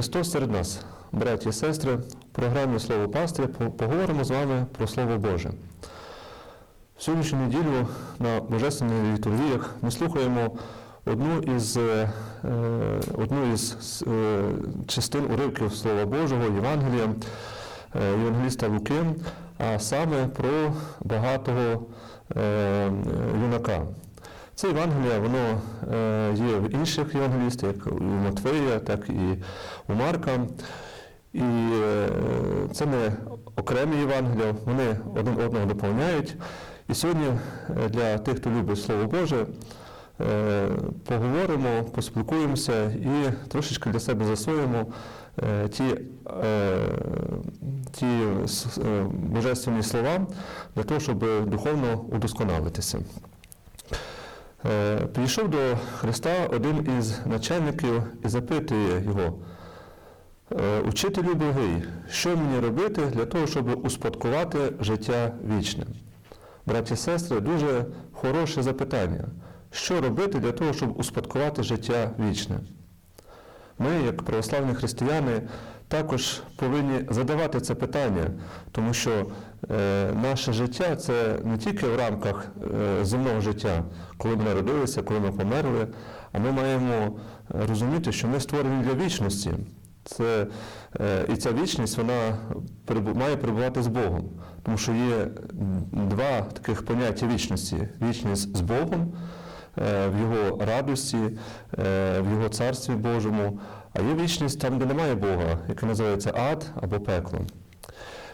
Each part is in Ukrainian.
Христос серед нас, браті і сестри, в програмі Слово пастиря поговоримо з вами про Слово Боже. В сьогоднішню неділю на Божественних літургіях ми слухаємо одну із, е, одну із е, частин уривків Слова Божого, Євангелія, е, Євангеліста Луки, а саме про багатого юнака. Це Євангелія, воно е, є в інших євангелістах, як у Матвея, так і у Марка. І е, це не окремі Євангелія, вони один одного доповняють. І сьогодні е, для тих, хто любить Слово Боже, поговоримо, поспілкуємося і трошечки для себе засвоїмо ті, ті божественні слова для того, щоб духовно удосконалитися. Е, Підійшов до Христа один із начальників і запитує його, «Е, Учителю благий, що мені робити для того, щоб успадкувати життя вічне? Браті і сестри, дуже хороше запитання. Що робити для того, щоб успадкувати життя вічне? Ми, як православні християни, також повинні задавати це питання, тому що е, наше життя це не тільки в рамках е, земного життя, коли ми народилися, коли ми померли, а ми маємо розуміти, що ми створені для вічності. Це, е, і ця вічність вона має перебувати з Богом, тому що є два таких поняття вічності: вічність з Богом е, в Його радості, е, в Його царстві Божому, а є вічність там, де немає Бога, яка називається ад або пекло.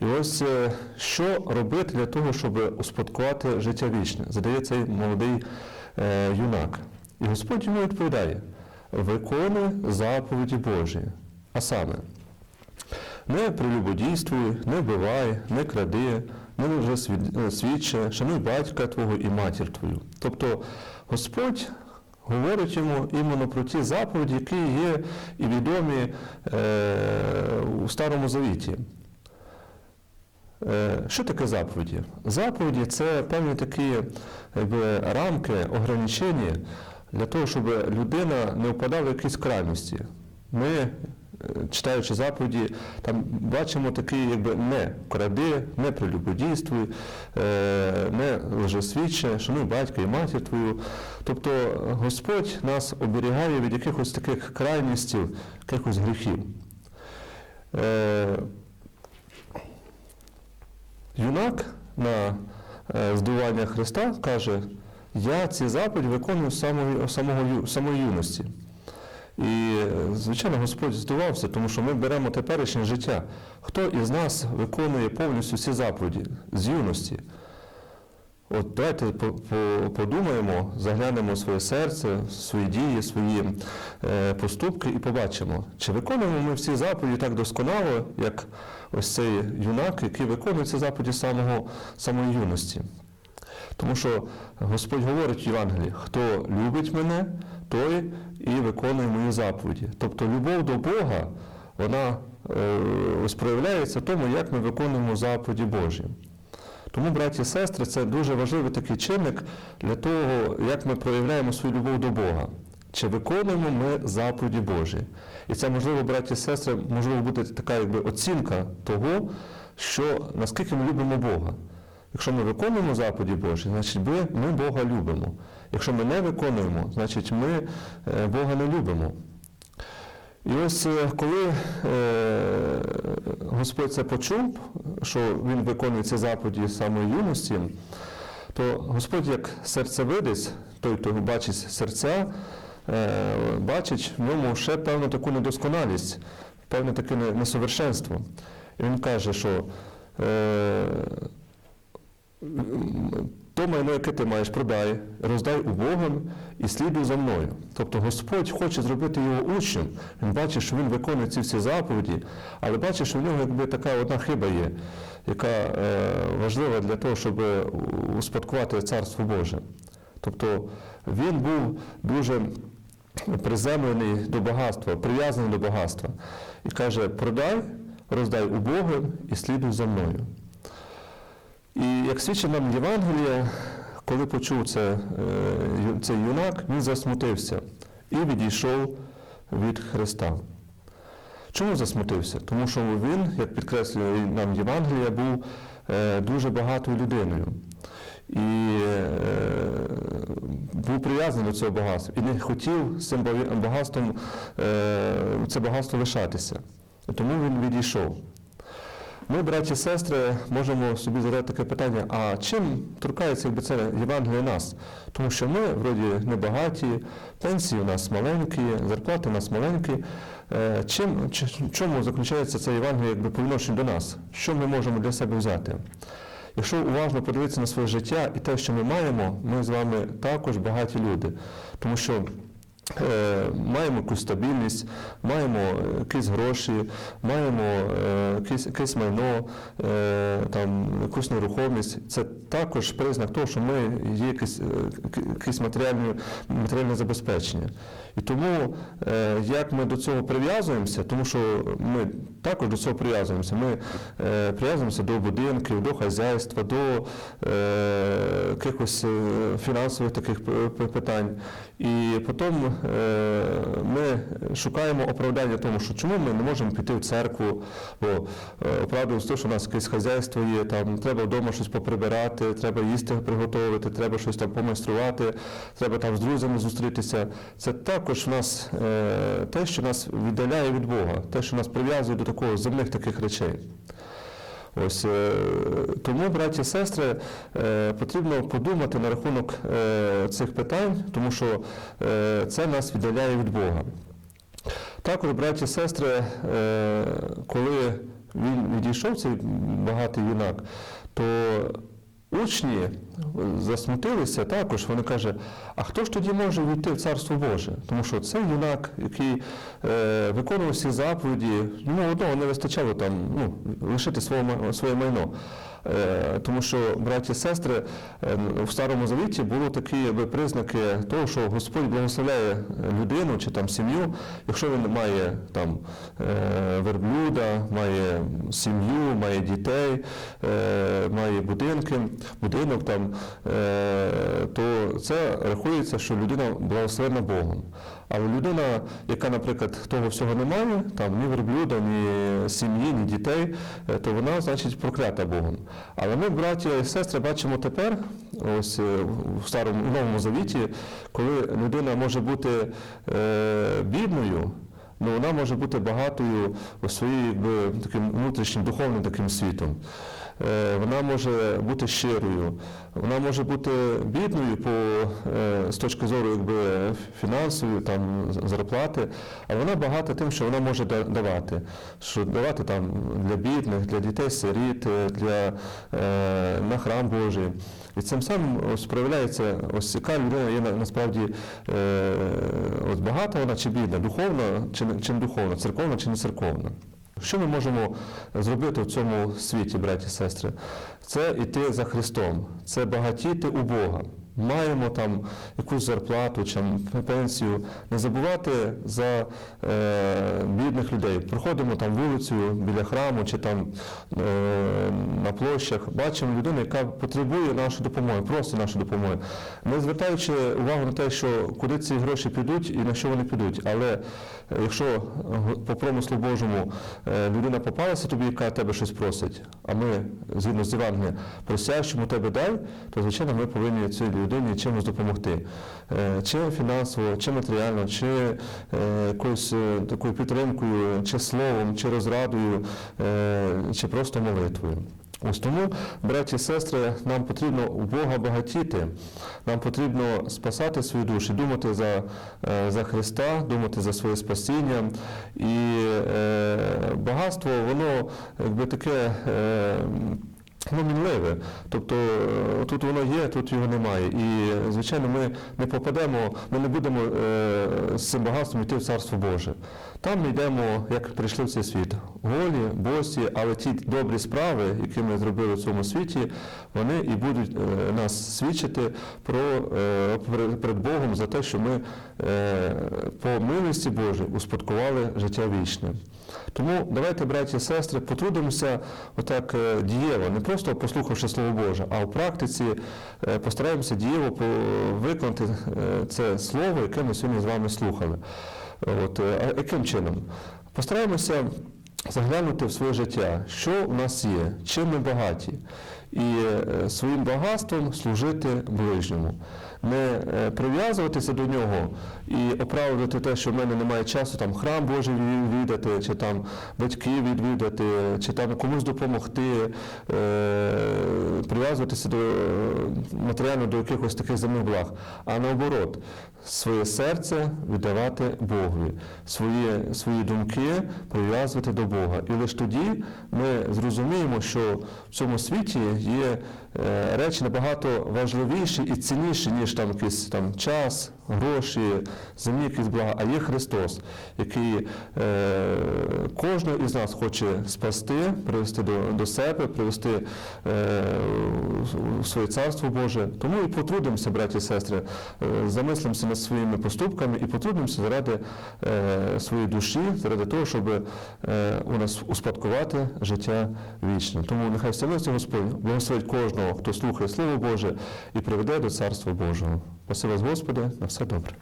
І ось е, що робити для того, щоб успадкувати життя вічне, задає цей молодий е, юнак. І Господь йому відповідає: виконуй заповіді Божі. А саме, не прелюбодійствуй, не вбивай, не кради, не лжесвідче, шануй батька твого і матір твою. Тобто Господь говорить йому іменно про ті заповіді, які є і відомі е, у Старому Завіті. Е, Що таке заповіді? Заповіді це певні такі якби, рамки, ограничення для того, щоб людина не впадала в якісь крайності. Ми, читаючи заповіді, там бачимо такі, якби не кради, не прелюбодійствуй, е, не лжесвідче, шануй батька і матір твою. Тобто Господь нас оберігає від якихось таких крайностей, якихось гріхів. Е, Юнак на е, здивування Христа каже, я ці заповіді виконую з самої, самої юності. І, звичайно, Господь здивався, тому що ми беремо теперішнє життя. Хто із нас виконує повністю ці заповіді з юності? От давайте по- по- подумаємо, заглянемо в своє серце, свої дії, свої е, поступки і побачимо, чи виконуємо ми всі заповіді так досконало, як ось цей юнак, який виконує ці заповіді самого, самої юності. Тому що Господь говорить в Євангелії, хто любить мене, той і виконує мої заповіді. Тобто любов до Бога, вона е, ось проявляється тому, як ми виконуємо заповіді Божі. Тому, браті і сестри, це дуже важливий такий чинник для того, як ми проявляємо свою любов до Бога. Чи виконуємо ми заповіді Божі? І це можливо, браті і сестри, можливо буде така якби оцінка того, що наскільки ми любимо Бога. Якщо ми виконуємо заповіді Божі, значить ми, Бога любимо. Якщо ми не виконуємо, значить ми е, Бога не любимо. І ось е, коли е, Господь це почув, що Він виконує ці заповіді самої юності, то Господь як серцевидець, той, хто бачить серця, бачить в ньому ще певну таку недосконалість, певне таке несовершенство. І він каже, що то майно, яке ти маєш, продай, роздай убогим і слідуй за мною. Тобто Господь хоче зробити його учнем. Він бачить, що він виконує ці всі заповіді, але бачить, що в нього якби така одна хиба є, яка е, важлива для того, щоб успадкувати Царство Боже. Тобто він був дуже приземлений до багатства, прив'язаний до багатства. І каже: продай, роздай убогим і слідуй за мною. І як свідчить нам Євангеліє, коли почув це, е, цей юнак, він засмутився і відійшов від Христа. Чому засмутився? Тому що він, як підкреслює нам Євангелія, був е, дуже багатою людиною. І е, був прив'язаний до цього багатства і не хотів цим багатством це багатство лишатися. Тому він відійшов. Ми, браті і сестри, можемо собі задати таке питання: а чим торкається якби це Євангеліє нас? Тому що ми, вроді, небагаті, пенсії у нас маленькі, зарплати у нас маленькі. Е, Чим, чому заключається це Євангеліє якби, по відношенню до нас? Що ми можемо для себе взяти? Якщо уважно подивитися на своє життя і те, що ми маємо, ми з вами також багаті люди. Тому що маємо якусь стабільність, маємо е, якісь гроші, маємо е, якесь, майно, е, там, якусь нерухомість. Це також признак того, що ми є якесь, е, матеріальне забезпечення. І тому, е, як ми до цього прив'язуємося, тому що ми також до цього прив'язуємося. Ми е, прив'язуємося до будинків, до хазяйства, до е, якихось фінансових таких питань. І потім ми шукаємо оправдання тому, що чому ми не можемо піти в церкву, бо оправдуємо те, що у нас якесь хазяйство є, там треба вдома щось поприбирати, треба їсти приготувати, треба щось там помайструвати, треба там з друзями зустрітися. Це також в нас е, те, що нас віддаляє від Бога, те, що нас прив'язує до такого земних таких речей. Ось е, тому, браті і сестри, е, потрібно подумати на рахунок цих питань, тому що це нас віддаляє від Бога. Також, браті і сестри, коли він відійшов, цей багатий юнак, то учні засмутилися також. Вони кажуть, а хто ж тоді може війти в Царство Боже? Тому що цей юнак, який е, виконував всі заповіді, йому одного не вистачало там ну, лишити своє, своє майно. Е, Тому що, браті і сестри, е, в Старому Завіті були такі якби, признаки того, що Господь благословляє людину чи там сім'ю, якщо він має там е, верблюда, має сім'ю, має дітей, має будинки, будинок там, то це рахується, що людина благословена Богом. Але людина, яка, наприклад, того всього не має, там ні верблюда, ні сім'ї, ні дітей, е, то вона, значить, проклята Богом. Але ми, браті і сестри, бачимо тепер, ось е, в старому в новому завіті, коли людина може бути е, бідною. Ну, вона може бути багатою своїй якби, таким внутрішнім духовним таким світом. Е, Вона може бути щирою, вона може бути бідною по, е, з точки зору якби, фінансової, там, зарплати, а вона багата тим, що вона може давати. Що давати там, для бідних, для дітей сиріт, е, для, на храм Божий. І цим самим ось проявляється, ось яка людина є насправді ось багата вона чи бідна, духовна чи, чи не духовна, церковна чи не церковна. Що ми можемо зробити в цьому світі, браті і сестри? Це йти за Христом, це багатіти у Бога. Маємо там якусь зарплату чи пенсію, не забувати за е, бідних людей. Проходимо там вулицю біля храму чи там е, на площах, бачимо людину, яка потребує нашої допомоги, просто нашої допомоги. Не звертаючи увагу на те, що куди ці гроші підуть і на що вони підуть. Але е, якщо по промислу Божому е, людина попалася тобі, яка тебе щось просить, а ми, згідно з Євангелієм, просящому тебе дай, то звичайно ми повинні цій людині чимось допомогти. Е, Чи фінансово, чи матеріально, чи е, якоюсь е, такою підтримкою, чи словом, чи розрадою, чи просто молитвою. Ось тому, браті і сестри, нам потрібно у Бога багатіти, нам потрібно спасати свої душі, думати за, за Христа, думати за своє спасіння. І е, багатство, воно якби таке. Е, Ну, мінливе. Тобто е, тут воно є, тут його немає. І, звичайно, ми не попадемо, ми не будемо е, з цим багатством йти в Царство Боже. Там ми йдемо, як прийшли в цей світ, голі, босі, але ті добрі справи, які ми зробили в цьому світі, вони і будуть е, нас свідчити про перед- Богом за те, що ми по милості Божій успадкували життя вічне. Тому давайте, браті і сестри, потрудимося отак е, дієво, не просто послухавши Слово Боже, а в практиці е, постараємося дієво виконати е, це слово, яке ми сьогодні з вами слухали. От, яким чином? Постараємося заглянути в своє життя, що в нас є, чим ми багаті, і е, своїм багатством служити ближньому. Не е, прив'язуватися до нього і оправдати те, що в мене немає часу там храм Божий відвідати, чи там батьків відвідати, чи там комусь допомогти, е, прив'язуватися до матеріально до якихось таких земних благ, а наоборот, своє серце віддавати Богові, свої, свої думки прив'язувати до Бога. І лише тоді ми зрозуміємо, що в цьому світі є е, речі набагато важливіші і цінніші, ніж там якийсь там час, гроші, земні якісь блага, а є Христос, який е, кожного із нас хоче спасти, привести до, до себе, привести е, в своє царство Боже. Тому і потрудимося, браті і сестри, е, замислимося над своїми поступками і потрудимося заради е, своєї душі, заради того, щоб е, у нас успадкувати життя вічне. Тому нехай вселиться Господь, благословить кожного, хто слухає Слово Боже і приведе до Царства Божого. Спасибо вас, Господи, на все добре.